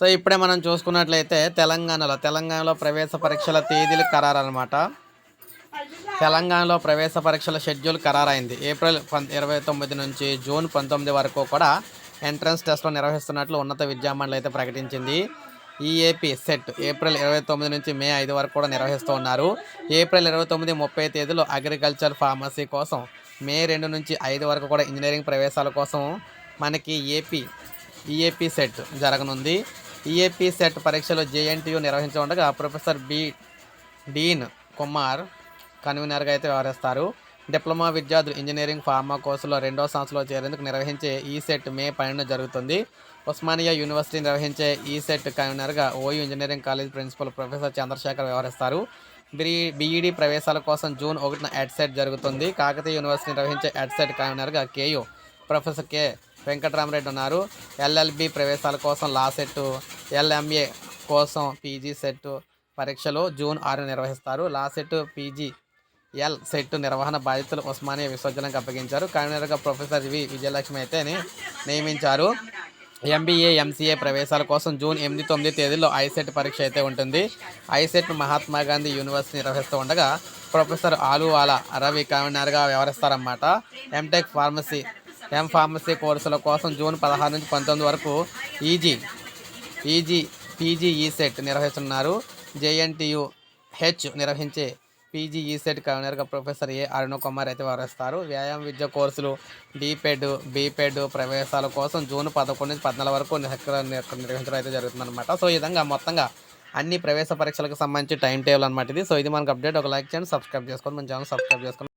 So ఇప్పుడే మనం చూసుకున్నట్లయితే తెలంగాణలో తెలంగాణలో ప్రవేశ పరీక్షల తేదీలు ఖరారనమాట తెలంగాణలో ప్రవేశ పరీక్షల షెడ్యూల్ ఖరారైంది. ఏప్రిల్ పం ఇరవై తొమ్మిది నుంచి జూన్ పంతొమ్మిది వరకు కూడా ఎంట్రన్స్ టెస్ట్లు నిర్వహిస్తున్నట్లు ఉన్నత విద్యామండలి అయితే ప్రకటించింది. ఈఏపీ సెట్ ఏప్రిల్ ఇరవై తొమ్మిది నుంచి మే ఐదు వరకు కూడా నిర్వహిస్తూ ఉన్నారు. ఏప్రిల్ ఇరవై తొమ్మిది ముప్పై తేదీలో అగ్రికల్చర్ ఫార్మసీ కోసం మే రెండు నుంచి ఐదు వరకు కూడా ఇంజనీరింగ్ ప్రవేశాల కోసం మనకి ఏపీ ఈఏపీ సెట్ జరగనుంది. ఈఏపీ సెట్ పరీక్షలు జేఎన్టీయు నిర్వహించగా ప్రొఫెసర్ బి డీన్ కుమార్ కన్వీనర్గా అయితే వ్యవహరిస్తారు. డిప్లొమా విద్యార్థులు ఇంజనీరింగ్ ఫార్మా కోర్సులో రెండో సంవత్సరంలో చేరేందుకు నిర్వహించే ఈ సెట్ మే పన్నెండు జరుగుతుంది. ఉస్మానియా యూనివర్సిటీ నిర్వహించే ఈ సెట్ కన్వీనర్గా OU engineering college principal professor Chandrasekhar వ్యవహరిస్తారు. బీ బీఈడి ప్రవేశాల కోసం జూన్ ఒకటిన ఎడ్సెట్ జరుగుతుంది. కాకతీయ యూనివర్సిటీ నిర్వహించే ఎడ్సెట్ కన్వీనర్గా కేయూ ప్రొఫెసర్ కె వెంకటరామరెడ్డి ఉన్నారు. ఎల్ఎల్బి ప్రవేశాల కోసం లా సెట్ ఎల్ఎంఏ కోసం పీజీ సెట్ పరీక్షలు జూన్ ఆరు నిర్వహిస్తారు. Law CET PG L CET నిర్వహణ బాధ్యతలు ఉస్మానియా విశ్వవిద్యాలయానికి అప్పగించారు. కన్వీనర్గా ప్రొఫెసర్ వి విజయలక్ష్మి అయితే నియమించారు. ఎంబీఏ ఎంసీఏ ప్రవేశాల కోసం జూన్ ఎనిమిది తొమ్మిది తేదీల్లో ఐసెట్ పరీక్ష అయితే ఉంటుంది. ఐసెట్ మహాత్మా గాంధీ యూనివర్సిటీ నిర్వహిస్తూ ఉండగా ప్రొఫెసర్ ఆలువాలా రవి కన్వీనర్గా వ్యవహరిస్తారన్నమాట. ఎంటెక్ ఫార్మసీ ఎం ఫార్మసీ కోర్సుల కోసం జూన్ పదహారు నుంచి పంతొమ్మిది వరకు ఈజీ పీజీ పీజీఈసెట్ నిర్వహిస్తున్నారు. జేఎన్టీయు హెచ్ నిర్వహించే పీజీఈసెట్ కన్వీనర్గా ప్రొఫెసర్ ఏ అరుణ కుమార్ అయితే వివరిస్తారు వ్యాయామ విద్య కోర్సులు డిపెడ్ బీపెడ్ ప్రవేశాల కోసం జూన్ పదకొండు నుంచి పద్నాలుగు వరకు నిర్వహించడం అయితే జరుగుతుందన్నమాట. సో ఈ విధంగా మొత్తంగా అన్ని ప్రవేశ పరీక్షలకు సంబంధించి టైం టేబుల్ అనమాట ఇది. సో ఇది మనకు అప్డేట్. ఒక లైక్ చేయండి సబ్స్క్రైబ్ చేసుకోండి. మన ఛానల్ సబ్స్క్రైబ్ చేసుకోండి.